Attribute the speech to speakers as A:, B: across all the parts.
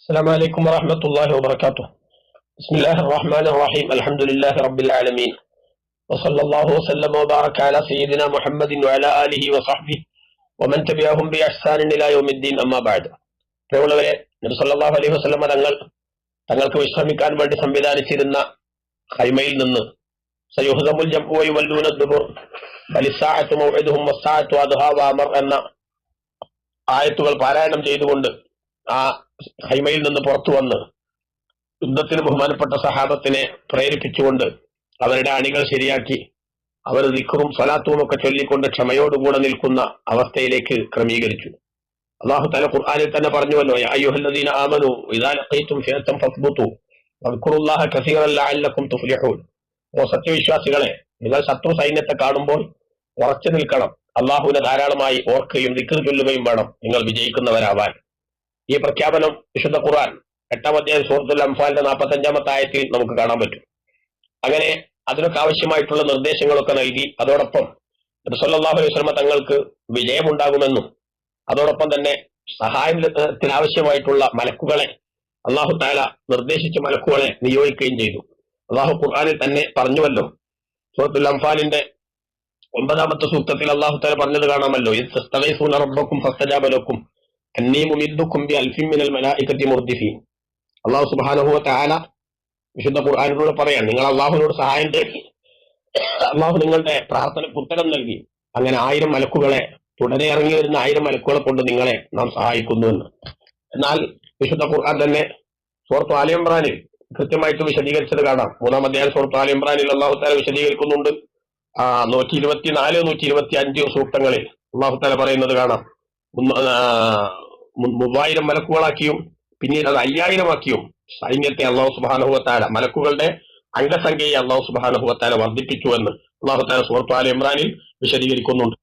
A: السلام عليكم ورحمة الله وبركاته بسم الله الرحمن الرحيم الحمد لله رب العالمين وصلى الله وسلم وبارك على سيدنا محمد وعلى آله وصحبه ومن تبعهم بإحسان إلى يوم الدين أما بعد പ്രിയമുള്ളവരെ നബി സല്ലല്ലാഹു അലൈഹി വസല്ലമ തങ്ങൾ തങ്ങൾക്ക് വിശ്രമിക്കാൻ വേണ്ടി സംവിധാനിച്ചിരുന്ന ഹൈമയിൽ നിന്ന് സയുഹദമുൽ ജംഉ വയുവല്ലൂന ദുബുർ ബലിസാഅത്തു മൗഇദുഹും വസ്സാഅത്തു അദ്ഹാ വഅമർ എന്ന ആയത്തുകൾ പാരായണം ചെയ്തുകൊണ്ട് ആ ഹൈമയിൽ നിന്ന് പുറത്തു വന്ന് യുദ്ധത്തിന് ബഹുമാനപ്പെട്ട സഹാബത്തിനെ പ്രേരിപ്പിച്ചുകൊണ്ട് അവരുടെ അണികൾ ശരിയാക്കി. അവർ ദിക്കറും സ്വലാത്തും ഒക്കെ ചൊല്ലിക്കൊണ്ട് ക്ഷമയോടുകൂടെ നിൽക്കുന്ന അവസ്ഥയിലേക്ക് ക്രമീകരിച്ചു. അള്ളാഹു തല ഖുർആാനിൽ തന്നെ പറഞ്ഞുവല്ലോ അയ്യുഹല്ലദീന ആമനു ഇദാ കസീറൻ തുഫ്ലിഹൂൻ. ഓ സത്യവിശ്വാസികളെ നിങ്ങൾ ശത്രു സൈന്യത്തെ കാണുമ്പോൾ ഉറച്ചു നിൽക്കണം. അള്ളാഹുവിനെ ധാരാളമായി ഓർക്കുകയും ദിക്കർ ചൊല്ലുകയും വേണം നിങ്ങൾ വിജയിക്കുന്നവരാവാൻ. ഈ പ്രഖ്യാപനം വിശുദ്ധ ഖുർആൻ എട്ടാം അധ്യായം സുഹൃത്തുൽ അംഫാലിന്റെ നാൽപ്പത്തി അഞ്ചാമത്തെ ആയത്തിൽ നമുക്ക് കാണാൻ പറ്റും. അങ്ങനെ അതിനൊക്കെ ആവശ്യമായിട്ടുള്ള നിർദ്ദേശങ്ങളൊക്കെ നൽകി അതോടൊപ്പം സല്ലല്ലാഹു അലൈഹി വസല്ലമ തങ്ങൾക്ക് വിജയമുണ്ടാകുമെന്നും അതോടൊപ്പം തന്നെ സഹായത്തിനാവശ്യമായിട്ടുള്ള മലക്കുകളെ അള്ളാഹു താല നിർദ്ദേശിച്ച മലക്കുകളെ നിയോഗിക്കുകയും ചെയ്തു. അള്ളാഹു ഖുർആാനിൽ തന്നെ പറഞ്ഞുവല്ലോ സൂറത്തുൽ അംഫാലിന്റെ ഒമ്പതാമത്തെ സൂക്തത്തിൽ അള്ളാഹു താല പറഞ്ഞത് കാണാമല്ലോ ഇത് റബ്ബക്കും ഫസ്തജാബ ലക്കും അന്നീ മുമിദ്ദുക്കും ബി അൽഫിം മിനൽ മലായികത്തി മുർദിഫി അള്ളാഹു വ തആല വിശുദ്ധ ഖുർആനിലൂടെ പറയാം നിങ്ങൾ അള്ളാഹുവിനോട് സഹായം തേടി അള്ളാഹു നിങ്ങളുടെ പ്രാർത്ഥന ഉത്തരം നൽകി. അങ്ങനെ ആയിരം മലക്കുകളെ തുടരെ ഇറങ്ങി വരുന്ന ആയിരം മലക്കുകളെ കൊണ്ട് നിങ്ങളെ നാം സഹായിക്കുന്നുവെന്ന് എന്നാൽ വിശുദ്ധ ഖുർആൻ തന്നെ സൂറത്ത് ആലിയംബ്രാനിൽ കൃത്യമായിട്ട് വിശദീകരിച്ചത് കാണാം. മൂന്നാം അധ്യായം സൂറത്ത് ആലിയംബ്രാനിൽ അള്ളാഹു താല വിശദീകരിക്കുന്നുണ്ട്. ആ നൂറ്റി ഇരുപത്തിനാല് നൂറ്റി ഇരുപത്തി അഞ്ച് സൂക്തങ്ങളിൽ അള്ളാഹു താല പറയുന്നത് കാണാം. മൂവായിരം മലക്കുകളാക്കിയും പിന്നീട് അത് അയ്യായിരമാക്കിയും സൈന്യത്തെ അള്ളാഹു സുബാനുഭവത്താല മലക്കുകളുടെ അംഗസംഖ്യയെ അള്ളാഹു സുബാനുഭവത്താല വർദ്ധിപ്പിച്ചു എന്ന് അള്ളാഹുത്താല സുഹൃത്തു ആല ഇമ്രാനിൽ വിശദീകരിക്കുന്നുണ്ട്.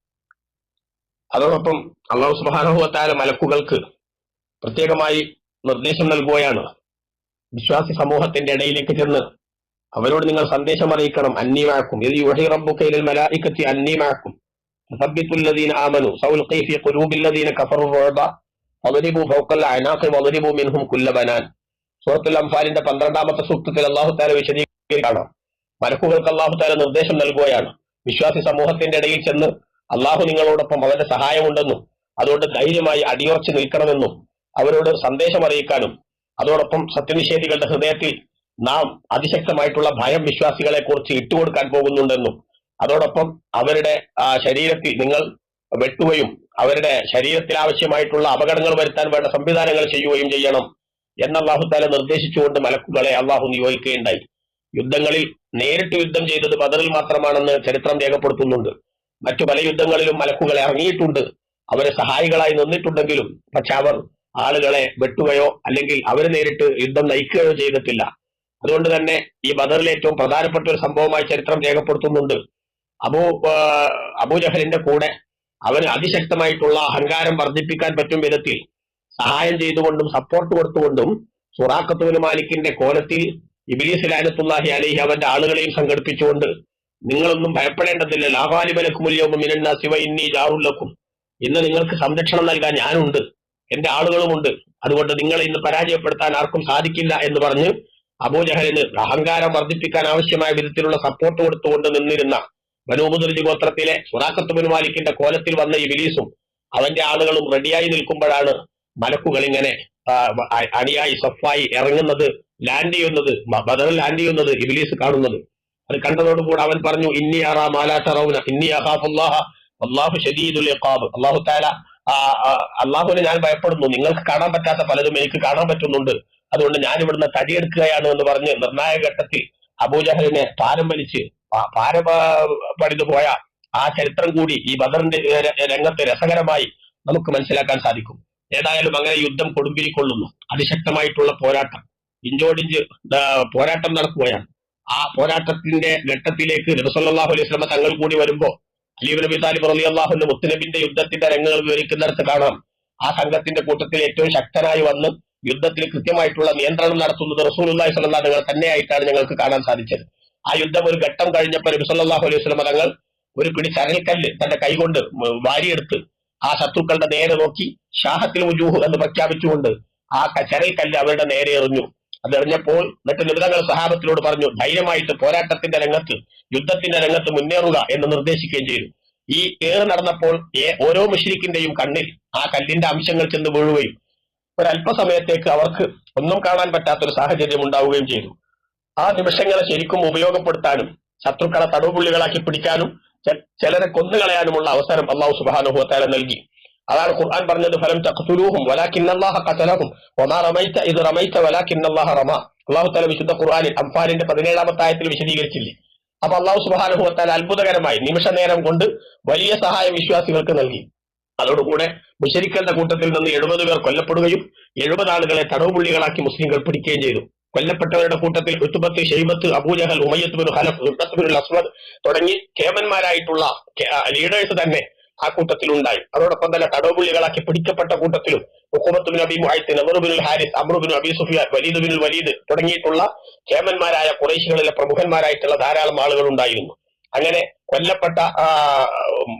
A: അതോടൊപ്പം അള്ളാഹു സുബാനുഭവത്താല മലക്കുകൾക്ക് പ്രത്യേകമായി നിർദ്ദേശം നൽകുകയാണ്. വിശ്വാസി സമൂഹത്തിന്റെ ഇടയിലേക്ക് ചെന്ന് അവരോട് നിങ്ങൾ സന്ദേശം അറിയിക്കണം. അന്യമാക്കും ഇത് യുഹി റബ്ബുക്കയിൽ മലായിക്കത്തി അന്നീമാക്കും സബ്ബിത്തുല്ലദീന ആമനു സൗൽഖി ഫി ഖുലൂബില്ലദീന കഫറു റുഅബ വദരിബു ഫൗഖൽ അനാഖി വദരിബു മിൻഹും കുല്ല ബനാൻ സൂറത്തുൽ അംഫാലിന്റെ പന്ത്രണ്ടാമത്തെ സൂക്തത്തിൽ അള്ളാഹു താല വിശദീകരിക്കുകയാണ്. മലക്കുകൾക്ക് അള്ളാഹു താല നിർദ്ദേശം നൽകുകയാണ്. വിശ്വാസി സമൂഹത്തിന്റെ ഇടയിൽ ചെന്ന് അള്ളാഹു നിങ്ങളോടൊപ്പം അവരുടെ സഹായമുണ്ടെന്നും അതുകൊണ്ട് ധൈര്യമായി അടിയുറച്ച് നിൽക്കണമെന്നും അവരോട് സന്ദേശം അറിയിക്കാനും അതോടൊപ്പം സത്യനിഷേധികളുടെ ഹൃദയത്തിൽ നാം അതിശക്തമായിട്ടുള്ള ഭയം വിശ്വാസികളെ കുറിച്ച് ഇട്ടുകൊടുക്കാൻ പോകുന്നുണ്ടെന്നും അതോടൊപ്പം അവരുടെ ശരീരത്തിൽ നിങ്ങൾ വെട്ടുകയും അവരുടെ ശരീരത്തിൽ ആവശ്യമായിട്ടുള്ള അപകടങ്ങൾ വരുത്താൻ വേണ്ട സംവിധാനങ്ങൾ ചെയ്യുകയും ചെയ്യണം എന്ന അള്ളാഹു താല നിർദ്ദേശിച്ചുകൊണ്ട് മലക്കുകളെ അള്ളാഹു നിയോഗിക്കുകയുണ്ടായി. യുദ്ധങ്ങളിൽ നേരിട്ട് യുദ്ധം ചെയ്തത് ബദറിൽ മാത്രമാണെന്ന് ചരിത്രം രേഖപ്പെടുത്തുന്നുണ്ട്. മറ്റു പല യുദ്ധങ്ങളിലും മലക്കുകളെ ഇറങ്ങിയിട്ടുണ്ട്. അവരെ സഹായികളായി നിന്നിട്ടുണ്ടെങ്കിലും പക്ഷെ അവർ ആളുകളെ വെട്ടുകയോ അല്ലെങ്കിൽ അവർ നേരിട്ട് യുദ്ധം നയിക്കുകയോ ചെയ്തിട്ടില്ല. അതുകൊണ്ട് തന്നെ ഈ ബദറിൽ ഏറ്റവും പ്രധാനപ്പെട്ട ഒരു സംഭവമായി ചരിത്രം രേഖപ്പെടുത്തുന്നുണ്ട്. അബൂ ആ, അബൂജഹലിന്റെ കൂടെ അവന് അതിശക്തമായിട്ടുള്ള അഹങ്കാരം വർദ്ധിപ്പിക്കാൻ പറ്റും വിധത്തിൽ സഹായം ചെയ്തുകൊണ്ടും സപ്പോർട്ട് കൊടുത്തുകൊണ്ടും സുറാഖത്തുവിന് മാലിക്കിന്റെ കോലത്തിൽ ഇബിലീസ് ലാനത്തുല്ലാഹി അലൈഹി അവന്റെ ആളുകളെയും സംഘടിപ്പിച്ചുകൊണ്ട് നിങ്ങളൊന്നും ഭയപ്പെടേണ്ടതില്ല. ലാഹാലിബലക്കുമുല്യവും മിനന്ന ശിവ ഇന്നി ജാറുല്ലക്കും ഇന്ന് നിങ്ങൾക്ക് സംരക്ഷണം നൽകാൻ ഞാനുണ്ട്. എന്റെ ആളുകളുമുണ്ട്. അതുകൊണ്ട് നിങ്ങളെ ഇന്ന് പരാജയപ്പെടുത്താൻ ആർക്കും സാധിക്കില്ല എന്ന് പറഞ്ഞ് അബൂജഹലിന് അഹങ്കാരം വർദ്ധിപ്പിക്കാൻ ആവശ്യമായ വിധത്തിലുള്ള സപ്പോർട്ട് കൊടുത്തുകൊണ്ട് നിന്നിരുന്ന ബനൂമുദർജി ഗോത്രത്തിലെ സുറാഖത്തുബിൻ മാലിക്കിന്റെ കോലത്തിൽ വന്ന ഇബിലീസും അവന്റെ ആളുകളും റെഡിയായി നിൽക്കുമ്പോഴാണ് മലക്കുകൾ ഇങ്ങനെ അണിയായി സഫായി ഇറങ്ങുന്നത് ലാൻഡ് ചെയ്യുന്നത് ബദൽ ലാൻഡ് ചെയ്യുന്നത് ഇബിലീസ് കാണുന്നത്. അത് കണ്ടതോടുകൂടി അവൻ പറഞ്ഞു ഇന്നി ഇന്നി അള്ളാഹു ഷദീദുൽ ഇഖാബ്. അള്ളാഹുവിനെ ഞാൻ ഭയപ്പെടുന്നു. നിങ്ങൾക്ക് കാണാൻ പറ്റാത്ത പലതും എനിക്ക് കാണാൻ പറ്റുന്നുണ്ട്. അതുകൊണ്ട് ഞാൻ ഇവിടുന്ന് തടിയെടുക്കുകയാണ് എന്ന് പറഞ്ഞ് നിർണായക ഘട്ടത്തിൽ അബൂജഹലിനെ താരം വലിച്ച് പ- പാര പണിതു പോയ ആ ചരിത്രം കൂടി ഈ ബദറിന്റെ രംഗത്ത് രസകരമായി നമുക്ക് മനസ്സിലാക്കാൻ സാധിക്കും. ഏതായാലും അങ്ങനെ യുദ്ധം കൊടുമ്പിരിക്കൊള്ളുന്നു. അതിശക്തമായിട്ടുള്ള പോരാട്ടം. ഇഞ്ചോടിഞ്ച് പോരാട്ടം നടക്കുകയാണ്. ആ പോരാട്ടത്തിന്റെ ഘട്ടത്തിലേക്ക് നബിസല്ലാഹു അലൈഹി സ്വലമ തങ്ങൾ കൂടി വരുമ്പോ അലീബ് നബി താലിബ് അലി അള്ളാഹുന്റെ മുത്തുനബിന്റെ യുദ്ധത്തിന്റെ രംഗങ്ങൾ വിവരിക്കുന്നിടത്ത് കാണാം. ആ സംഘത്തിന്റെ കൂട്ടത്തിൽ ഏറ്റവും ശക്തനായി വന്ന് യുദ്ധത്തിൽ കൃത്യമായിട്ടുള്ള നിയന്ത്രണം നടത്തുന്നത് റസൂലുള്ളാഹി സ്വല്ലല്ലാഹു തങ്ങൾ തന്നെയായിട്ടാണ് ഞങ്ങൾക്ക് കാണാൻ സാധിച്ചത്. ആ യുദ്ധം ഒരു ഘട്ടം കഴിഞ്ഞപ്പോൾ നബി സല്ലല്ലാഹു അലൈഹി വസല്ലം തങ്ങൾ ഒരു പിടി ചരൽക്കല്ല് തന്റെ കൈകൊണ്ട് വാരിയെടുത്ത് ആ ശത്രുക്കളുടെ നേരെ നോക്കി ഷാഹത്തിൽ ഉജൂഹ് എന്ന് പ്രഖ്യാപിച്ചുകൊണ്ട് ആ ചരൽക്കല്ല് കല്ല് അവരുടെ നേരെ എറിഞ്ഞു. അത് എറിഞ്ഞപ്പോൾ എന്നിട്ട് നിബിതങ്ങൾ സഹാബത്തിനോട് പറഞ്ഞു ധൈര്യമായിട്ട് പോരാട്ടത്തിന്റെ രംഗത്ത് യുദ്ധത്തിന്റെ രംഗത്ത് മുന്നേറുക എന്ന് നിർദ്ദേശിക്കുകയും ചെയ്തു. ഈ ഏറ് നടന്നപ്പോൾ ഓരോ മുഷ്രിക്കിന്റെയും കണ്ണിൽ ആ കല്ലിന്റെ അംശങ്ങൾ ചെന്ന് വീഴുകയും ഒരല്പസമയത്തേക്ക് അവർക്ക് ഒന്നും കാണാൻ പറ്റാത്തൊരു സാഹചര്യം ഉണ്ടാവുകയും ചെയ്തു. ആ നിമിഷങ്ങളെ ശരിക്കും ഉപയോഗപ്പെടുത്താനും ശത്രുക്കളെ തടവുപുള്ളികളാക്കി പിടിക്കാനും ചിലരെ കൊന്നുകളയാനുമുള്ള അവസരം അള്ളാഹു സുബാനുഭവത്താല നൽകി. അതാണ് ഖുർആൻ പറഞ്ഞത് ഫലം തഖ്തുലൂഹും വലാകിന്നല്ലാഹ ഖതലഹും. വമാ റമൈത ഇത് റമൈത വലാകിന്നല്ലാഹ റമ. അള്ളാഹു തആല വിശുദ്ധ ഖുർആനിൽ അംഫാലിന്റെ പതിനേഴാമത്തെ ആയത്തിൽ വിശദീകരിച്ചില്ലേ? അപ്പൊ അള്ളാഹു സുബാനുഭവത്താൽ അത്ഭുതകരമായി നിമിഷ നേരം കൊണ്ട് വലിയ സഹായം വിശ്വാസികൾക്ക് നൽകി. അതോടുകൂടെ മുഷരിക്കലിന്റെ കൂട്ടത്തിൽ നിന്ന് എഴുപത് പേർ കൊല്ലപ്പെടുകയും എഴുപത് ആളുകളെ തടവുപുള്ളികളാക്കി മുസ്ലിങ്ങൾ പിടിക്കുകയും ചെയ്തു. കൊല്ലപ്പെട്ടവരുടെ കൂട്ടത്തിൽ Utbah Shaybah Abu Jahl Umayyah bin Khalaf ഉർബത്ത് bin Aswad തുടങ്ങി കേമന്മാരായിട്ടുള്ള ലീഡേഴ്സ് തന്നെ ആ കൂട്ടത്തിലുണ്ടായി. അതോടൊപ്പം തന്നെ തടവുപുള്ളികളാക്കി പിടിക്കപ്പെട്ട കൂട്ടത്തിലും Muhammad bin Abi Muhait നമറുബിൻ Haris Amru bin Abi Sufiyan Walid bin Walid തുടങ്ങിയിട്ടുള്ള കേമന്മാരായ കുറേശികളിലെ പ്രമുഖന്മാരായിട്ടുള്ള ധാരാളം ആളുകൾ ഉണ്ടായിരുന്നു. അങ്ങനെ കൊല്ലപ്പെട്ട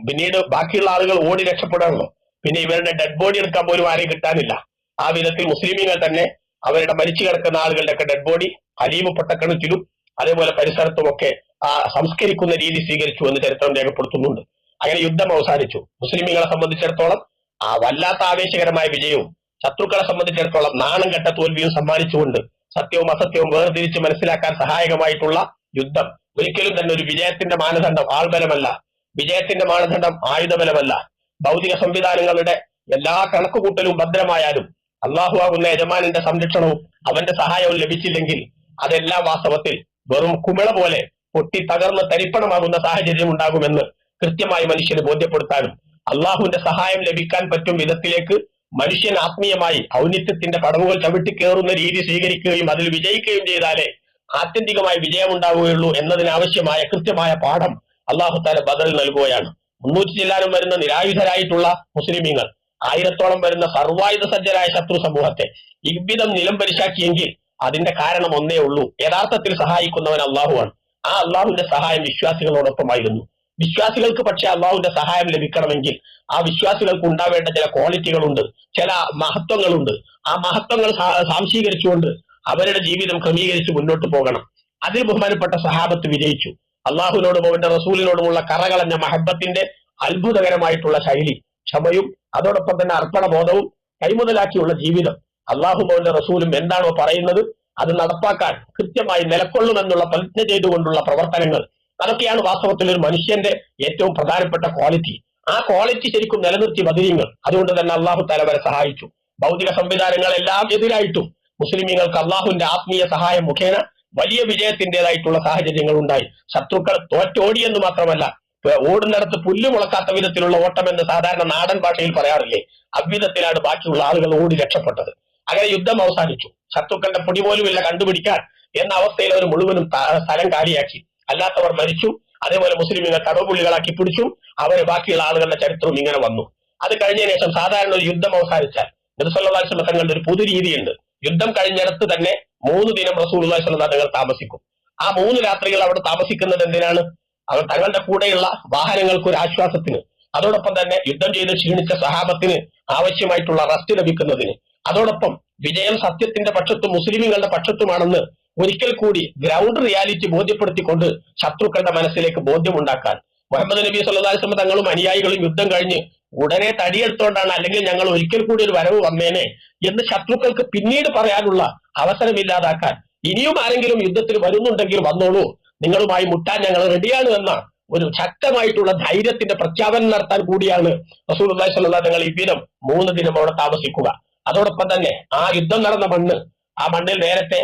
A: പിന്നീട് ബാക്കിയുള്ള ആളുകൾ ഓടി രക്ഷപ്പെടാണല്ലോ പിന്നെ ഇവരുടെ ഡെഡ് ബോഡി എടുക്കാൻ പോലും ആരെയും കിട്ടാനില്ല. ആ വിധത്തിൽ മുസ്ലിമീങ്ങൾ തന്നെ അവരുടെ മരിച്ചു കിടക്കുന്ന ആളുകളുടെ ഒക്കെ ഡെഡ് ബോഡി ഹലീമ് പൊട്ടക്കണത്തിലും അതേപോലെ പരിസരത്തുമൊക്കെ ആ സംസ്കരിക്കുന്ന രീതി സ്വീകരിച്ചു എന്ന് ചരിത്രം രേഖപ്പെടുത്തുന്നുണ്ട്. അങ്ങനെ യുദ്ധം അവസാനിച്ചു. മുസ്ലിമീങ്ങളെ സംബന്ധിച്ചിടത്തോളം ആ വല്ലാത്ത ആവേശകരമായ വിജയവും ശത്രുക്കളെ സംബന്ധിച്ചിടത്തോളം നാണം കെട്ട തോൽവിയും സമ്മാനിച്ചുകൊണ്ട് സത്യവും അസത്യവും വേർതിരിച്ച് മനസ്സിലാക്കാൻ സഹായകമായിട്ടുള്ള യുദ്ധം. ഒരിക്കലും തന്നെ ഒരു വിജയത്തിന്റെ മാനദണ്ഡം ആൾബലമല്ല. വിജയത്തിന്റെ മാനദണ്ഡം ആയുധബലമല്ല. ഭൗതിക സംവിധാനങ്ങളുടെ എല്ലാ കണക്കുകൂട്ടലും ഭദ്രമായാലും അള്ളാഹു ആകുന്ന യജമാനന്റെ സംരക്ഷണവും അവന്റെ സഹായവും ലഭിച്ചില്ലെങ്കിൽ അതെല്ലാം വാസ്തവത്തിൽ വെറും കുമിള പോലെ പൊട്ടി തകർന്ന് തരിപ്പണമാകുന്ന സാഹചര്യം ഉണ്ടാകുമെന്ന് കൃത്യമായി മനുഷ്യന് ബോധ്യപ്പെടുത്താനും അള്ളാഹുവിന്റെ സഹായം ലഭിക്കാൻ പറ്റും വിധത്തിലേക്ക് മനുഷ്യൻ ആത്മീയമായി ഔന്നിത്യത്തിന്റെ പടവുകൾ ചവിട്ടിക്കേറുന്ന രീതി സ്വീകരിക്കുകയും അതിൽ വിജയിക്കുകയും ചെയ്താലേ ആത്യന്തികമായി വിജയമുണ്ടാവുകയുള്ളൂ എന്നതിനാവശ്യമായ കൃത്യമായ പാഠം അള്ളാഹു താല ബദൽ നൽകുകയാണ്. മുന്നൂറ്റി ചില്ലാനും വരുന്ന നിരായുധരായിട്ടുള്ള മുസ്ലിമീങ്ങൾ ആയിരത്തോളം വരുന്ന സർവായുധ സജ്ജരായ ശത്രു സമൂഹത്തെ ഇവിധം നിലം പരിശാക്കിയെങ്കിൽ അതിന്റെ കാരണം ഒന്നേ ഉള്ളൂ. യഥാർത്ഥത്തിൽ സഹായിക്കുന്നവൻ അള്ളാഹുവാണ്. ആ അള്ളാഹുവിന്റെ സഹായം വിശ്വാസികളോടൊപ്പമായിരുന്നു. വിശ്വാസികൾക്ക് പക്ഷെ അള്ളാഹുവിന്റെ സഹായം ലഭിക്കണമെങ്കിൽ ആ വിശ്വാസികൾക്ക് ഉണ്ടാവേണ്ട ചില ക്വാളിറ്റികളുണ്ട് ചില മഹത്വങ്ങളുണ്ട്. ആ മഹത്വങ്ങൾ സാംശീകരിച്ചുകൊണ്ട് അവരുടെ ജീവിതം ക്രമീകരിച്ച് മുന്നോട്ട് പോകണം. അതിൽ ബഹുമാനപ്പെട്ട സഹാബത്ത് വിജയിച്ചു. അള്ളാഹുവിനോടും അവന്റെ റസൂലിനോടുമുള്ള കറകളഞ്ഞ മഹബത്തിന്റെ അത്ഭുതകരമായിട്ടുള്ള ശൈലി ക്ഷമയും അതോടൊപ്പം തന്നെ അർപ്പണബോധവും കൈമുതലാക്കിയുള്ള ജീവിതം. അള്ളാഹും അവന്റെ റസൂലും എന്താണോ പറയുന്നത്? അത് നടപ്പാക്കാൻ കൃത്യമായി നിലക്കൊള്ളുമെന്നുള്ള പ്രതിജ്ഞ ചെയ്തുകൊണ്ടുള്ള പ്രവർത്തനങ്ങൾ. അതൊക്കെയാണ് വാസ്തവത്തിൽ ഒരു മനുഷ്യന്റെ ഏറ്റവും പ്രധാനപ്പെട്ട ക്വാളിറ്റി. ആ ക്വാളിറ്റി ശരിക്കും നിലനിർത്തി ബദിരിങ്ങൾ അതുകൊണ്ട് തന്നെ അള്ളാഹു തല വരെ സഹായിച്ചു. ഭൗതിക സംവിധാനങ്ങളെല്ലാം എതിരായിട്ടും മുസ്ലിമീങ്ങൾക്ക് അള്ളാഹുവിന്റെ ആത്മീയ സഹായം മുഖേന വലിയ വിജയത്തിന്റേതായിട്ടുള്ള സാഹചര്യങ്ങൾ ഉണ്ടായി ശത്രുക്കൾ തോറ്റോടിയെന്ന് മാത്രമല്ല ഓടുന്നിടത്ത് പുല്ല് മുളക്കാത്ത വിധത്തിലുള്ള ഓട്ടം എന്ന് സാധാരണ നാടൻ ഭാഷയിൽ പറയാറില്ലേ? അவ்விധത്തിലാണ് ബാക്കിയുള്ള ആളുകൾ ഓടി രക്ഷപ്പെട്ടത്. അങ്ങനെ യുദ്ധം അവസാനിച്ചു. ശത്രുക്കളുടെ പൊടി പോലുമില്ല കണ്ടുപിടിക്കാൻ എന്ന അവസ്ഥയിൽ അവർ മുഴുവനും സ്ഥലം കാലിയാക്കി. അല്ലാത്തവർ മരിച്ചു. അതേപോലെ മുസ്ലിമിനെ തടവുപുള്ളികളാക്കി പിടിച്ചു. അവരെ ബാക്കിയുള്ള ആളുകളുടെ ചരിത്രവും ഇങ്ങനെ വന്നു. അത് കഴിഞ്ഞതിന് ശേഷം സാധാരണ ഒരു യുദ്ധം അവസാനിച്ചാൽ നബിസല്ലാസ്ലം തങ്ങളുടെ ഒരു പുതു രീതിയുണ്ട്. യുദ്ധം കഴിഞ്ഞിടത്ത് തന്നെ മൂന്ന് ദിനം റസൂൽ തങ്ങൾ താമസിക്കും. ആ മൂന്ന് രാത്രികൾ അവിടെ താമസിക്കുന്നത് എന്തിനാണ്? അവർ തങ്ങളുടെ കൂടെയുള്ള വാഹനങ്ങൾക്ക് ഒരു ആശ്വാസത്തിന് അതോടൊപ്പം തന്നെ യുദ്ധം ചെയ്ത് ക്ഷീണിച്ച സഹാബത്തിന് ആവശ്യമായിട്ടുള്ള റസ്റ്റ് ലഭിക്കുന്നതിന്. അതോടൊപ്പം വിജയം സത്യത്തിന്റെ പക്ഷത്തും മുസ്ലിമുകളുടെ പക്ഷത്തുമാണെന്ന് ഒരിക്കൽ കൂടി ഗ്രൗണ്ട് റിയാലിറ്റി ബോധ്യപ്പെടുത്തിക്കൊണ്ട് ശത്രുക്കളുടെ മനസ്സിലേക്ക് ബോധ്യമുണ്ടാക്കാൻ. മുഹമ്മദ് നബി സല്ലാസ്ലമ തങ്ങളും അനുയായികളും യുദ്ധം കഴിഞ്ഞ് ഉടനെ തടിയെടുത്തോണ്ടാണ് അല്ലെങ്കിൽ ഞങ്ങൾ ഒരിക്കൽ കൂടി ഒരു വരവ് വന്നേനെ എന്ന് ശത്രുക്കൾക്ക് പിന്നീട് പറയാനുള്ള അവസരമില്ലാതാക്കാൻ ഇനിയും ആരെങ്കിലും യുദ്ധത്തിൽ വരുന്നുണ്ടെങ്കിൽ വന്നോളൂ. നിങ്ങളുമായി മുട്ടാൻ ഞങ്ങൾ റെഡിയാണ് എന്ന ഒരു ശക്തമായിട്ടുള്ള ധൈര്യത്തിന്റെ പ്രഖ്യാപനം നടത്താൻ കൂടിയാണ് റസൂൽ അള്ളാഹി സ്വല്ലാ തങ്ങൾ ഈ ദിനം മൂന്ന് ദിനം അവിടെ താമസിക്കുക. അതോടൊപ്പം തന്നെ ആ യുദ്ധം നടന്ന മണ്ണ് ആ മണ്ണിൽ നേരത്തെ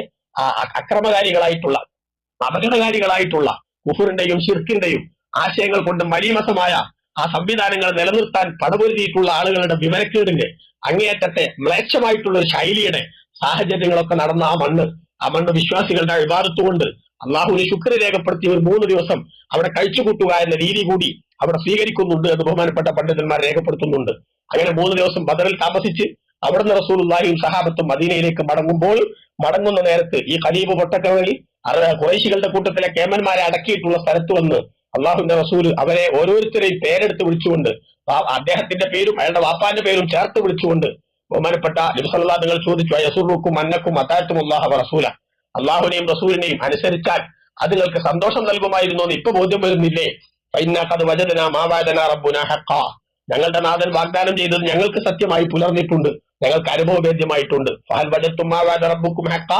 A: അക്രമകാരികളായിട്ടുള്ള അപകടകാരികളായിട്ടുള്ള കുഫുറിന്റെയും ഷിർക്കിന്റെയും ആശയങ്ങൾ കൊണ്ട് മലീമസമായ ആ സംവിധാനങ്ങൾ നിലനിർത്താൻ പടപൊരുതിയിട്ടുള്ള ആളുകളുടെ വിവരക്കേടിന്റെ അങ്ങേയറ്റത്തെ മ്ലേച്ഛമായിട്ടുള്ള ഒരു ശൈലിയുടെ സാഹചര്യങ്ങളൊക്കെ നടന്ന ആ മണ്ണ് ആ മണ്ണ് വിശ്വാസികളുടെ അഭിവാദത്തുകൊണ്ട് അള്ളാഹുവിന് ശുക്ര രേഖപ്പെടുത്തി ഒരു മൂന്ന് ദിവസം അവിടെ കഴിച്ചുകൂട്ടുക എന്ന രീതി കൂടി അവിടെ സ്വീകരിക്കുന്നുണ്ട് എന്ന് ബഹുമാനപ്പെട്ട പണ്ഡിതന്മാർ രേഖപ്പെടുത്തുന്നുണ്ട്. അങ്ങനെ മൂന്ന് ദിവസം ബദറിൽ താമസിച്ച് അവിടുന്ന് റസൂലുള്ളാഹിയും സഹാബത്തും മദീനയിലേക്ക് മടങ്ങുമ്പോൾ മടങ്ങുന്ന നേരത്ത് ഈ ഖലീബ് പൊട്ടക്കവഴി കുറേശികളുടെ കൂട്ടത്തിലെ കേമന്മാരെ അടക്കിയിട്ടുള്ള സ്ഥലത്ത് വന്ന് അള്ളാഹുവിന്റെ റസൂൽ അവരെ ഓരോരുത്തരെയും പേരെടുത്ത് വിളിച്ചുകൊണ്ട് അദ്ദേഹത്തിന്റെ പേരും അയാളുടെ വാപ്പാന്റെ പേരും ചേർത്ത് വിളിച്ചുകൊണ്ട് ബഹുമാനപ്പെട്ട നബിസല്ലാ നിങ്ങൾ ചോദിച്ചു യസുറുക്കും അന്നക്കും അത്താറ്റും അള്ളാഹു റസൂല? അള്ളാഹുനെയും റസൂലിനെയും അനുസരിച്ചാൽ അത് നിങ്ങൾക്ക് സന്തോഷം നൽകുമായിരുന്നു എന്ന് ഇപ്പൊ ബോധ്യം വരുന്നില്ലേ? ഫൈനാക്കത് വജദന മാവാദന റബ്ബുന ഹക്ക ഞങ്ങളുടെ നാഥൻ വാഗ്ദാനം ചെയ്തത് ഞങ്ങൾക്ക് സത്യമായി പുലർന്നിട്ടുണ്ട്. ഞങ്ങൾക്ക് അനുഭവവേദ്യമായിട്ടുണ്ട് ഫഹൽ വജത്തും മാവാദ റബ്ബുക്കും ഹക്ക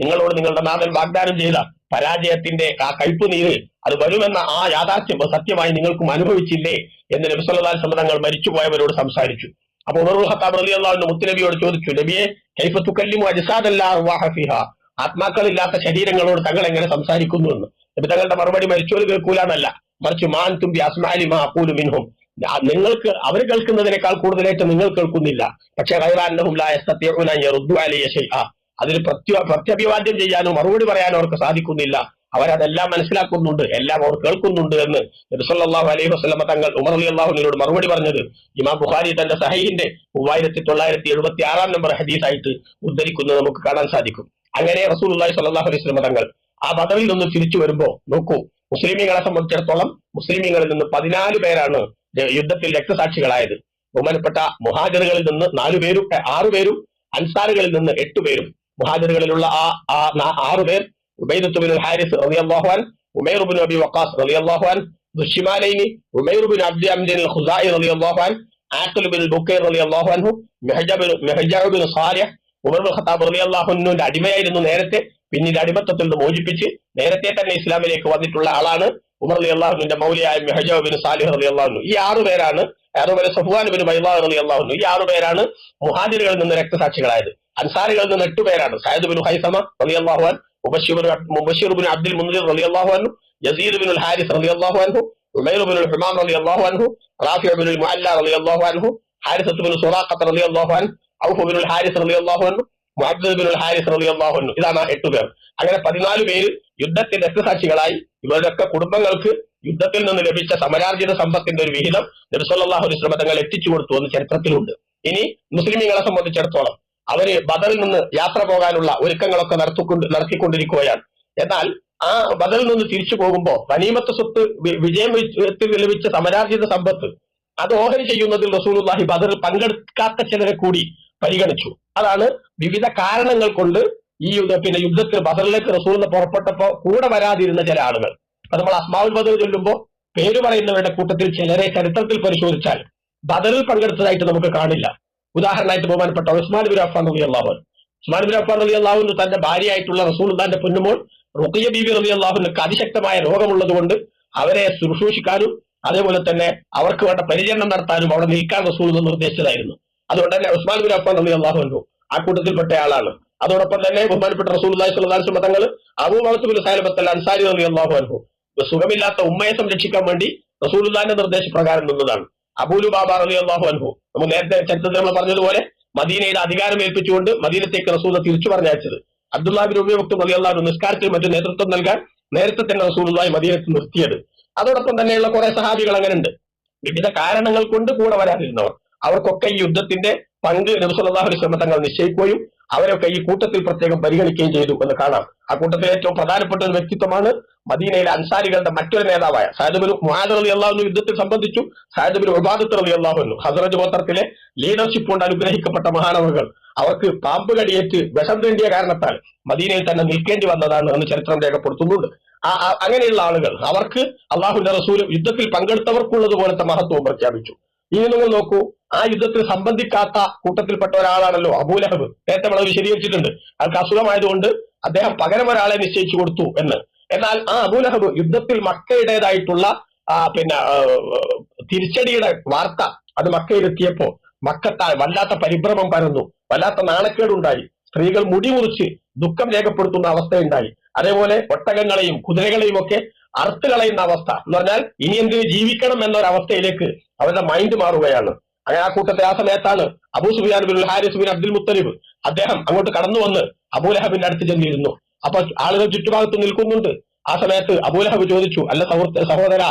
A: നിങ്ങളോട് നിങ്ങളുടെ നാഥൻ വാഗ്ദാനം ചെയ്ത പരാജയത്തിന്റെ ആ കയ്പ് നീര് അത് വരുമെന്ന ആ യാഥാർത്ഥ്യം അത് സത്യമായി നിങ്ങൾക്കും അനുഭവിച്ചില്ലേ എന്ന് നബിസ്വല്ലാ തങ്ങൾ മരിച്ചുപോയവരോട് സംസാരിച്ചു. അപ്പൊ ഉമറുൽ ഹത്താബ് റലി അള്ളാഹുന്റെ മുത്തുനബിയോട് ചോദിച്ചു നബിയെ കൈഫത്തു കല്ലിമു അജസാദല്ലാഹ ആത്മാക്കളില്ലാത്ത ശരീരങ്ങളോട് തങ്ങൾ എങ്ങനെ സംസാരിക്കുന്നു എന്ന്. നബി തങ്ങളുടെ മറുപടി മരിച്ചോൽ കേൾക്കൂലാണല്ല മറിച്ച് മാൻ തുമ്പി അസ്മാലി മാ അക്കൂലു മിൻഹും. നിങ്ങൾക്ക് അവർ കേൾക്കുന്നതിനേക്കാൾ കൂടുതലായിട്ട് നിങ്ങൾ കേൾക്കുന്നില്ല. പക്ഷെ അതിൽ പ്രത്യ പ്രത്യഭിവാദ്യം ചെയ്യാനോ മറുപടി പറയാനോ അവർക്ക് സാധിക്കുന്നില്ല. അവരതെല്ലാം മനസ്സിലാക്കുന്നുണ്ട് എല്ലാം അവർ കേൾക്കുന്നുണ്ട് എന്ന് നബിസല്ലാഹു അലൈഹി വസ്ലമ തങ്ങൾ ഉമർ അലി അള്ളാഹുനോട് മറുപടി പറഞ്ഞത്. ഇമാം ബുഖാരി തന്റെ സഹീഹിന്റെ മൂവായിരത്തി തൊള്ളായിരത്തി എഴുപത്തി ആറാം നമ്പർ ഹദീസായിട്ട് ഉദ്ധരിക്കുന്നത് നമുക്ക് കാണാൻ സാധിക്കും. അങ്ങനെ റസൂൽ അള്ളാഹി സല്ലാഹു അലൈഹി വസ്ലമ തങ്ങൾ ആ ബദറിൽ നിന്ന് തിരിച്ചു വരുമ്പോ നോക്കൂ മുസ്ലിമീങ്ങളെ സംബന്ധിച്ചിടത്തോളം മുസ്ലിമീങ്ങളിൽ നിന്ന് പതിനാല് പേരാണ് യുദ്ധത്തിൽ രക്തസാക്ഷികളായത്. ബഹുമാനപ്പെട്ട മുഹാജറുകളിൽ നിന്ന് നാലുപേരും ആറുപേരും അൻസാറുകളിൽ നിന്ന് എട്ടുപേരും മുഹാജറുകളിലുള്ള ആ ആ ആറുപേർ ഉബൈദത്തുബിൻ ഹാരിസ് റളിയല്ലാഹു അൻ ഉമൈർ ബിൻ അബി വക്കാസ് റളിയല്ലാഹു അൻ ദുഷിമാലൈനി ഉമൈർ ബിൻ അബ്ദി അംജൻ ഖുസായി റളിയല്ലാഹു അൻ ആഖിൽ ബിൻ ബുക്കൈർ അൻഹു Mehjab Mehjab bin Salih Umar bin Khattab റളിയല്ലാഹു അൻഹുവിന്റെ അടിമയായിരുന്നു നേരത്തെ പിന്നീട് അടിമത്തത്തിൽ നിന്ന് മോചിപ്പിച്ച് നേരത്തെ തന്നെ ഇസ്ലാമിലേക്ക് വന്നിട്ടുള്ള ആളാണ് ഉമർ അലി അള്ളാഹുവിന്റെ മൗലിയായ മെഹജ ബിൻ സാലിഹ് അലി അള്ളാഹു ഈ ആറു പേരാണ് അതുപോലെ സഫുവാൻ ബിൻ ബൈലാഹ് അലി അള്ളാഹു ഈ ആറു പേരാണ് മുഹാജിറുകളിൽ നിന്ന് രക്തസാക്ഷികളായത്. അൻസാരികളിൽ നിന്ന് എട്ട് പേരാണ്. സയദ് ബിൻ ഹൈസമ അലി അള്ളാഹുൻ മുബഷീർ ബിൻ അബ്ദുൽ മുനീർ അലി അള്ളാഹു അൻഹു യസീദ് ബിൻ ഹാരിസ് അലി അള്ളാഹു അൻഹു ഉമൈർ ബിൻ ഹുമാം അലി അള്ളാഹു അൻഹു റാഫി ബിൻ മുഅല്ല അലി അള്ളാഹു അൻഹു ഹാരിസത്ത് ബിൻ സുറാഖത്ത് അലി അള്ളാഹു അൻ ഔഫ് ബിൻ ഹാരിസ് അലി അള്ളാഹു അൻഹു മുഹദ്ദ് ബിൻ ഹാരിസ് അലി അള്ളാഹു അൻഹു. ഇതാണ് എട്ട് പേർ. അങ്ങനെ പതിനാല് പേര് യുദ്ധത്തിന്റെ രക്തസാക്ഷികളായി ഇവരുടെയൊക്കെ കുടുംബങ്ങൾക്ക് യുദ്ധത്തിൽ നിന്ന് ലഭിച്ച സമരാർജിത സമ്പത്തിന്റെ ഒരു വിഹിതം നിർസല്ലാഹു അലൈഹി തങ്ങൾ എത്തിച്ചു കൊടുത്തു എന്ന് ചരിത്രത്തിലുണ്ട്. ഇനി മുസ്ലിമീങ്ങളെ സംബന്ധിച്ചിടത്തോളം അവർ ബദറിൽ നിന്ന് യാത്ര പോകാനുള്ള ഒരുക്കങ്ങളൊക്കെ നടത്തിക്കൊണ്ട് നടത്തിക്കൊണ്ടിരിക്കുകയാണ്. എന്നാൽ ആ ബദറിൽ നിന്ന് തിരിച്ചു പോകുമ്പോൾ ഗനീമത്ത് സ്വത്ത് വിജയം ലഭിച്ച സമരാർജിത സമ്പത്ത് അത് ഓഹരി ചെയ്യുന്നതിൽ റസൂലുല്ലാഹി ബദറിൽ പങ്കെടുക്കാത്ത ചിലരെ കൂടി പരിഗണിച്ചു. അതാണ് വിവിധ കാരണങ്ങൾ കൊണ്ട് ഈ യുദ്ധ പിന്നെ യുദ്ധത്തിൽ ബദറിലേക്ക് റസൂലിന് പുറപ്പെട്ടപ്പോ കൂടെ വരാതിരുന്ന ചില ആളുകൾ. അപ്പൊ നമ്മൾ അസ്മാവുൽ ബദർ ചൊല്ലുമ്പോൾ പേര് പറയുന്നവരുടെ കൂട്ടത്തിൽ ചിലരെ ചരിത്രത്തിൽ പരിശോധിച്ചാൽ ബദറിൽ പങ്കെടുത്തതായിട്ട് നമുക്ക് കാണില്ല. ഉദാഹരണമായിട്ട് ബഹുമാനപ്പെട്ട ഉസ്മാൻ ബിൻ അഫ്ഫാൻ റബി അള്ളാഹു ഉസ്മാൻ ബിൻ അഫ്ഫാൻ റബി അള്ളാഹുന് തന്റെ ഭാര്യയായിട്ടുള്ള റസൂൽദാന്റെ പൊന്നുമോൾ റുഖിയ ബിബി റബി അള്ളാഹുന് അതിശക്തമായ രോഗമുള്ളതുകൊണ്ട് അവരെ ശുശ്രൂഷിക്കാനും അതേപോലെ തന്നെ അവർക്ക് വേണ്ട പരിചരണം നടത്താനും അവിടെ നിൽക്കാൻ റസൂൽ നിർദ്ദേശിച്ചതായിരുന്നു. അതുകൊണ്ട് തന്നെ ഉസ്മാൻ ബിൻ അഫ്ഫാൻ റബി അള്ളാഹു ആ കൂട്ടത്തിൽപ്പെട്ട ആളാണ്. അതോടൊപ്പം തന്നെ ബഹുമാനപ്പെട്ട റസൂൽ സ്വലാസ്ലം തങ്ങൾ അബൂ മഹത്തുബിൻ സാലിബത്തൽ അൻസാരി റബി അള്ളാഹു അനുഭവം സുഖമില്ലാത്ത ഉമ്മയെ സംരക്ഷിക്കാൻ വേണ്ടി റസൂലുല്ലാന്റെ നിർദ്ദേശപ്രകാരം നിന്നതാണ്. അബൂലു ബാബ റബി അള്ളാഹു അൻഹു നമ്മൾ നേരത്തെ ചരിത്രത്തിൽ നമ്മൾ പറഞ്ഞതുപോലെ മദീനയുടെ അധികാരം ഏൽപ്പിച്ചുകൊണ്ട് മദീനത്തേക്ക് റസൂൽ തിരിച്ചു പറഞ്ഞയച്ചത്. അബ്ദുല്ലാബിൻ ഉപയോഗത്തും മതിയുള്ള നിസ്കാരത്തിൽ മറ്റു നേതൃത്വം നൽകാൻ നേരത്തെ തന്നെ റസൂലുമായി മദീനത്ത് നിർത്തിയത്. അതോടൊപ്പം തന്നെയുള്ള കുറെ സഹാബികൾ അങ്ങനെ ഉണ്ട് വിവിധ കാരണങ്ങൾ കൊണ്ട് കൂടെ വരാതിരുന്നവർ. അവർക്കൊക്കെ ഈ യുദ്ധത്തിന്റെ പങ്ക് നബിസ്വല്ലാഹു അലൈഹി തങ്ങൾ നിശ്ചയിക്കുകയും അവരൊക്കെ ഈ കൂട്ടത്തിൽ പ്രത്യേകം പരിഗണിക്കുകയും ചെയ്തു എന്ന് കാണാം. ആ കൂട്ടത്തിലെ ഏറ്റവും പ്രധാനപ്പെട്ട ഒരു വ്യക്തിത്വമാണ് മദീനയിലെ അൻസാരികളുടെ മറ്റൊരു നേതാവായ സാഹിബിൻ മുഹാദർ അലി അള്ളാഹുവിന് യുദ്ധത്തിൽ സംബന്ധിച്ചു. സാഹിബിൻ ഉബാദത്ത് അലി അള്ളാഹുന്നു ഹസറജ് ഗോത്രത്തിലെ ലീഡർഷിപ്പ് കൊണ്ട് അനുഗ്രഹിക്കപ്പെട്ട മഹാനവകൾ. അവർക്ക് പാമ്പ് കടിയേറ്റ് വിഷം തേണ്ടിയ കാരണത്താൽ മദീനയിൽ തന്നെ നിൽക്കേണ്ടി വന്നതാണ് എന്ന് ചരിത്രം രേഖപ്പെടുത്തുന്നുണ്ട്. അങ്ങനെയുള്ള ആളുകൾ അവർക്ക് അള്ളാഹുന്റെ റസൂലും യുദ്ധത്തിൽ പങ്കെടുത്തവർക്കുള്ളത് പോലത്തെ മഹത്വം പ്രഖ്യാപിച്ചു. ഇനി നിങ്ങൾ നോക്കൂ ആ യുദ്ധത്തിൽ സംബന്ധിക്കാത്ത കൂട്ടത്തിൽപ്പെട്ട ഒരാളാണല്ലോ അബൂലഹബ്. നേരത്തെ വളരെ വിശദീകരിച്ചിട്ടുണ്ട്. അയാൾക്ക് അസുഖമായതുകൊണ്ട് അദ്ദേഹം പകരം ഒരാളെ നിശ്ചയിച്ചു കൊടുത്തു എന്ന്. എന്നാൽ ആ അബൂലഹബ് യുദ്ധത്തിൽ മക്കയുടേതായിട്ടുള്ള പിന്നെ തിരിച്ചടിയുടെ വാർത്ത അത് മക്കയിലെത്തിയപ്പോ മക്കത്താൽ വല്ലാത്ത പരിഭ്രമം പരന്നു. വല്ലാത്ത നാണക്കേടുണ്ടായി. സ്ത്രീകൾ മുടി മുറിച്ച് ദുഃഖം രേഖപ്പെടുത്തുന്ന അവസ്ഥയുണ്ടായി. അതേപോലെ ഒട്ടകങ്ങളെയും കുതിരകളെയും ഒക്കെ അറുത്ത് കളയുന്ന അവസ്ഥ. എന്ന് പറഞ്ഞാൽ ഇനി എന്തിനു ജീവിക്കണം എന്നൊരവസ്ഥയിലേക്ക് അവരുടെ മൈൻഡ് മാറുകയാണ്. അങ്ങനെ ആ കൂട്ടത്തെ ആ സമയത്താണ് Abu Sufiyan bin Haris bin Abdul Muttalib അദ്ദേഹം അങ്ങോട്ട് കടന്നു വന്ന് അബൂലഹബിന്റെ അടുത്ത് ചെന്നിരുന്നു. അപ്പൊ ആളുകൾ ചുറ്റുഭാഗത്ത് നിൽക്കുന്നുണ്ട്. ആ സമയത്ത് അബൂലഹബ് ചോദിച്ചു അല്ല സഹൃത്ത് സഹോദര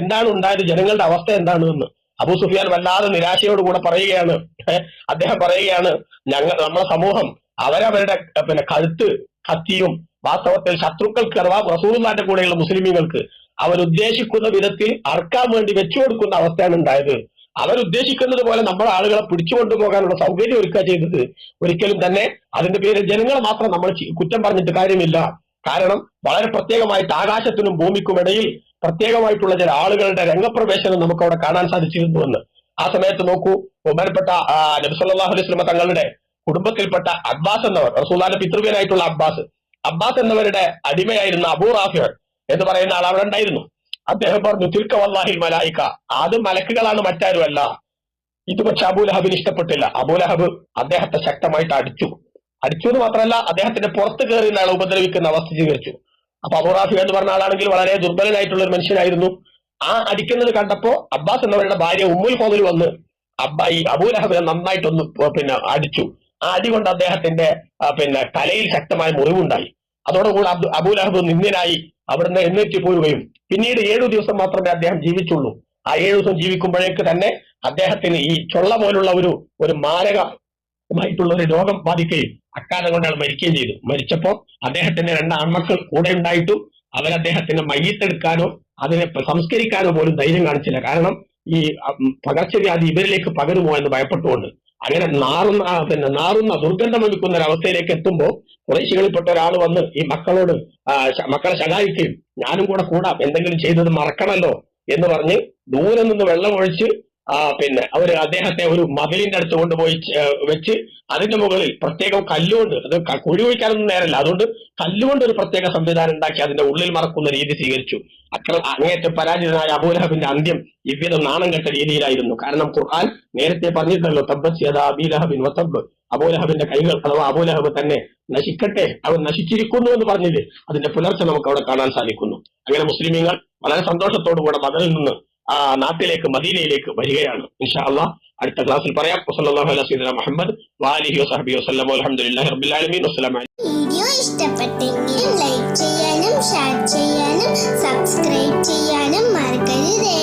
A: എന്താണ് ഉണ്ടായത്? ജനങ്ങളുടെ അവസ്ഥ എന്താണ് എന്ന് അബൂ സുഫിയാൻ വല്ലാതെ നിരാശയോടുകൂടെ പറയുകയാണ്. അദ്ദേഹം പറയുകയാണ് ഞങ്ങൾ നമ്മുടെ സമൂഹം അവരവരുടെ പിന്നെ കഴുത്ത് കത്തിയും വാസ്തവത്തിൽ ശത്രുക്കൾക്ക് അഥവാ റസൂലുള്ളാന്റെ കൂടെയുള്ള മുസ്ലിമീങ്ങൾക്ക് അവരുദ്ദേശിക്കുന്ന വിധത്തിൽ അർക്കാൻ വേണ്ടി വെച്ചു കൊടുക്കുന്ന അവസ്ഥയാണ് ഉണ്ടായത്. അവരുദ്ദേശിക്കുന്നത് പോലെ നമ്മുടെ ആളുകളെ പിടിച്ചുകൊണ്ടുപോകാനുള്ള സൗകര്യം ഒരുക്കുക ചെയ്തത് ഒരിക്കലും തന്നെ അതിന്റെ പേരിൽ ജനങ്ങളെ മാത്രം നമ്മൾ കുറ്റം പറഞ്ഞിട്ട് കാര്യമില്ല. കാരണം വളരെ പ്രത്യേകമായിട്ട് ആകാശത്തിനും ഭൂമിക്കുമിടയിൽ പ്രത്യേകമായിട്ടുള്ള ചില ആളുകളുടെ രംഗപ്രവേശനം നമുക്ക് അവിടെ കാണാൻ സാധിച്ചിരുന്നുവെന്ന് ആ സമയത്ത് നോക്കൂ ബഹുമാനപ്പെട്ട നബ്സല്ലാഹു അലൈഹി സ്വലമ തങ്ങളുടെ കുടുംബത്തിൽപ്പെട്ട അബ്ബാസ് എന്നവർ റസൂലാന്റെ പിതൃവ്യനായിട്ടുള്ള അബ്ബാസ്. അബ്ബാസ് എന്നവരുടെ അടിമയായിരുന്ന അബൂ റാഫിയർ എന്ന് പറയുന്ന ആൾ അവിടെ ഉണ്ടായിരുന്നു. അദ്ദേഹം പറഞ്ഞു തിൽക്ക വല്ലാഹിൽ മലായിക്ക അത് മലക്കുകളാണ് മറ്റാരുമല്ല ഇത് പക്ഷെ അബൂലഹബിന് ഇഷ്ടപ്പെട്ടില്ല. അബൂലഹബ് അദ്ദേഹത്തെ ശക്തമായിട്ട് അടിച്ചു. അടിച്ചു എന്ന് മാത്രമല്ല അദ്ദേഹത്തിന്റെ പുറത്ത് കയറി ആളെ ഉപദ്രവിക്കുന്ന അവസ്ഥ സ്വീകരിച്ചു. അപ്പൊ അബൂറാഫി എന്ന് പറഞ്ഞ ആളാണെങ്കിൽ വളരെ ദുർബലനായിട്ടുള്ള ഒരു മനുഷ്യനായിരുന്നു. ആ അടിക്കുന്നത് കണ്ടപ്പോ അബ്ബാസ് എന്നവരുടെ ഭാര്യ ഉമ്മുൽ കോതിൽ വന്ന് അബ്ബാ ഈ അബൂലഹബിനെ നന്നായിട്ടൊന്ന് പിന്നെ അടിച്ചു. ആ അടി കൊണ്ട് അദ്ദേഹത്തിന്റെ പിന്നെ തലയിൽ ശക്തമായ മുറിവുണ്ടായി. അതോടുകൂടി അബ്ദു അബൂലഹബ് നിന്ദ്യനായി. അവിടുന്ന് എണ്ണേറ്റ് പോവുകയും പിന്നീട് ഏഴു ദിവസം മാത്രമേ അദ്ദേഹം ജീവിച്ചുള്ളൂ. ആ ഏഴു ദിവസം ജീവിക്കുമ്പോഴേക്ക് തന്നെ അദ്ദേഹത്തിന് ഈ ചൊള്ള പോലുള്ള ഒരു ഒരു മാരകമായിട്ടുള്ള ഒരു രോഗം ബാധിക്കുകയും അക്കാലം കൊണ്ട് അയാൾ മരിക്കുകയും ചെയ്തു. മരിച്ചപ്പോൾ അദ്ദേഹത്തിന്റെ രണ്ട് ആൺമക്കൾ കൂടെ ഉണ്ടായിട്ടും അവർ അദ്ദേഹത്തിന്റെ മയ്യത്തെടുക്കാനോ അതിനെ സംസ്കരിക്കാനോ പോലും ധൈര്യം കാണിച്ചില്ല. കാരണം ഈ പകർച്ചവ്യാധി ഇവരിലേക്ക് പകരുമോ എന്ന് ഭയപ്പെട്ടുകൊണ്ട് അങ്ങനെ നാറുന്ന പിന്നെ നാറുന്ന ദുർഗന്ധം വമിക്കുന്ന ഒരവസ്ഥയിലേക്ക് എത്തുമ്പോൾ കുറേശികളിൽപ്പെട്ട ഒരാൾ വന്ന് ഈ മക്കളോട് മക്കളെ ശകാരിക്കുകയും ഞാനും കൂടെ കൂടാം എന്തെങ്കിലും ചെയ്തത് മറക്കണല്ലോ എന്ന് പറഞ്ഞ് ദൂരെ നിന്ന് വെള്ളം ഒഴിച്ച് ആ പിന്നെ അവർ അദ്ദേഹത്തെ ഒരു മതിലിന്റെ അടുത്ത് കൊണ്ടുപോയി വെച്ച് അതിന്റെ മുകളിൽ പ്രത്യേകം കല്ലുകൊണ്ട് അത് കുഴി കുഴിക്കാനൊന്നും നേരല്ല. അതുകൊണ്ട് കല്ലുകൊണ്ട് ഒരു പ്രത്യേക സംവിധാനം ഉണ്ടാക്കി അതിന്റെ ഉള്ളിൽ മറക്കുന്ന രീതി സ്വീകരിച്ചു. അക്ര അങ്ങേറ്റം പരാജിതനായ അബൂലഹബിന്റെ അന്ത്യം ഇവ്വിധം നാണം കെട്ട രീതിയിലായിരുന്നു. കാരണം ഖുർആൻ നേരത്തെ പറഞ്ഞിട്ടുണ്ടല്ലോ തബ്ബസ്യത അബീലഹബിൻ വസബ് അബൂലഹബിന്റെ കൈകൾ അഥവാ അബൂലഹബ് തന്നെ നശിക്കട്ടെ അവൻ നശിച്ചിരിക്കുന്നു എന്ന് പറഞ്ഞില്ലേ? അതിന്റെ പുലർച്ചെ നമുക്ക് അവിടെ കാണാൻ സാധിക്കുന്നു. അങ്ങനെ മുസ്ലിമീങ്ങൾ വളരെ സന്തോഷത്തോടുകൂടെ കൂടെ മദറിൽ നിന്ന് ആ നാട്ടിലേക്ക് മദീനയിലേക്ക് വരികയാണ്. ഇൻഷാല്ല അടുത്ത ക്ലാസ്സിൽ പറയാം. വസല്ലല്ലാഹു അലൈഹി സയ്യിദന മുഹമ്മദ് വാലിഹി വസഹബി വസല്ലം. അൽഹംദുലില്ലാഹി റബ്ബിൽ ആലമീൻ.
B: വീഡിയോ ഇഷ്ടപ്പെട്ടെങ്കിൽ ലൈക്ക് ചെയ്യാനും ഷെയർ ചെയ്യാനും സബ്സ്ക്രൈബ് ചെയ്യാനും മറക്കരുതേ.